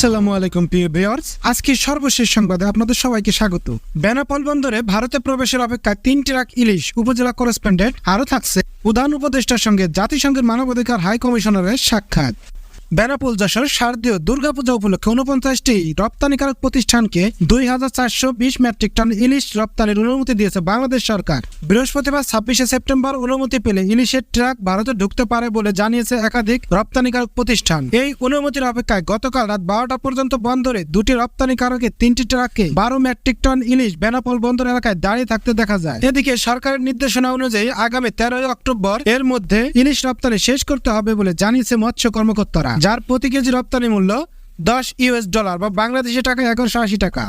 আসসালামু আলাইকুম, প্রিয় ভিউয়ার্স। আজকে সর্বশেষ সংবাদে আপনাদের সবাইকে স্বাগত। বেনাপোল বন্দরে ভারতে প্রবেশের অপেক্ষায় তিন ট্রাক ইলিশ উপজেলা করেসপন্ডেন্ট আরও থাকছে। প্রধান উপদেষ্টার সঙ্গে জাতিসংঘের মানবাধিকার হাই কমিশনারের সাক্ষাৎ। বেনাপোল যশোর শারদীয় দুর্গাপূজা উপলক্ষে উনপঞ্চাশটি রপ্তানিকারক প্রতিষ্ঠানকে দুই হাজার চারশো বিশ মেট্রিক টন ইলিশ রপ্তানির অনুমতি দিয়েছে বাংলাদেশ সরকার। বৃহস্পতিবার ছাব্বিশে সেপ্টেম্বর অনুমতি পেলে ইলিশের ট্রাক ভারতে ঢুকতে পারে বলে জানিয়েছে একাধিক রপ্তানিকারক প্রতিষ্ঠান। এই অনুমতির অপেক্ষায় গতকাল রাত বারোটা পর্যন্ত বন্দরে দুটি রপ্তানিকারকের তিনটি ট্রাককে বারো মেট্রিক টন ইলিশ বেনাপোল বন্দর এলাকায় দাঁড়িয়ে থাকতে দেখা যায়। এদিকে সরকারের নির্দেশনা অনুযায়ী আগামী তেরোই অক্টোবর এর মধ্যে ইলিশ রপ্তানি শেষ করতে হবে বলে জানিয়েছে মৎস্য কর্মকর্তারা। যার প্রতি কেজি রপ্তানি মূল্য দশ ইউএস ডলার বা বাংলাদেশি টাকা এগারোশো আশি টাকা।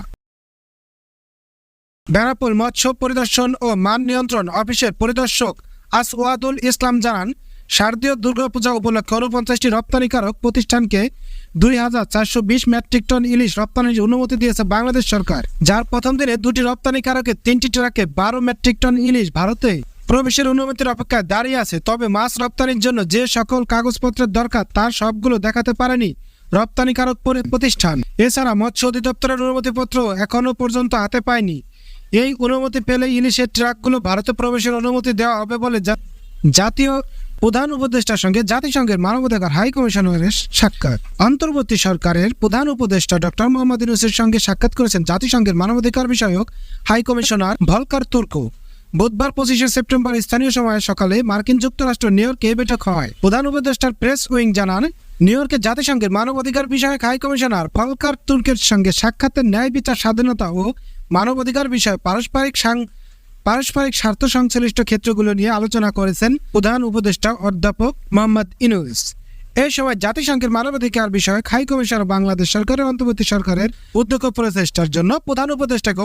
বেনাপোল মৎস্য পরিদর্শন ও মান নিয়ন্ত্রণ অফিসের পরিদর্শক আসওয়াদুল ইসলাম জানান, শারদীয় দুর্গাপূজা উপলক্ষে উনপঞ্চাশটি রপ্তানিকারক প্রতিষ্ঠানকে দুই হাজার চারশো বিশ মেট্রিক টন ইলিশ রপ্তানির অনুমতি দিয়েছে বাংলাদেশ সরকার, যার প্রথম দিনে দুটি রপ্তানিকারকের তিনটি ট্রাকে বারো মেট্রিক টন ইলিশ ভারতে প্রবেশের অনুমতির অপেক্ষায় দাঁড়িয়ে আছে, তবে মাছ রপ্তানির জন্য যে সকল কাগজপত্রের দরকার তার সবগুলো দেখাতে পারেনি রপ্তানিকারক প্রতিষ্ঠান। এছাড়া মৎস্য অধিদপ্তরের অনুমতিপত্র এখনও পর্যন্ত হাতে পায়নি। এই অনুমতি পেলে ইলিশের ট্রাকগুলো ভারতে প্রবেশের অনুমতি দেওয়া হবে বলে জাতীয় প্রধান উপদেষ্টার সঙ্গে জাতিসংঘের মানবাধিকার হাই কমিশনারের সাক্ষাৎ। অন্তর্বর্তী সরকারের প্রধান উপদেষ্টা ডক্টর মোহাম্মদ ইউনুসের সঙ্গে সাক্ষাৎ করেছেন জাতিসংঘের মানবাধিকার বিষয়ক হাই কমিশনার ভলকার তুর্কো। বুধবার পঁচিশে সেপ্টেম্বর স্থানীয় সময় সকালে মার্কিন যুক্তরাষ্ট্র নিউ ইয়র্কে বৈঠক হয়। প্রধান উপদেষ্টার প্রেস উইং জানান, নিউ ইয়র্কে জাতিসংঘের মানবাধিকার বিষয়ক হাই কমিশনার ফলকার তুর্কের সঙ্গে সাক্ষাতের ন্যায় বিচার, স্বাধীনতা ও মানবাধিকার বিষয়ে পারস্পরিক পারস্পরিক স্বার্থ সংশ্লিষ্ট ক্ষেত্রগুলো নিয়ে আলোচনা করেছেন প্রধান উপদেষ্টা অধ্যাপক মোহাম্মদ ইনুস। এই সময় জাতিসংঘের মানবাধিকার বিষয়ক হাই কমিশনার বাংলাদেশ সরকারের অন্তর্বর্তী সরকারের উদ্যোগ প্রচেষ্টার জন্য প্রধান উপদেষ্টাকে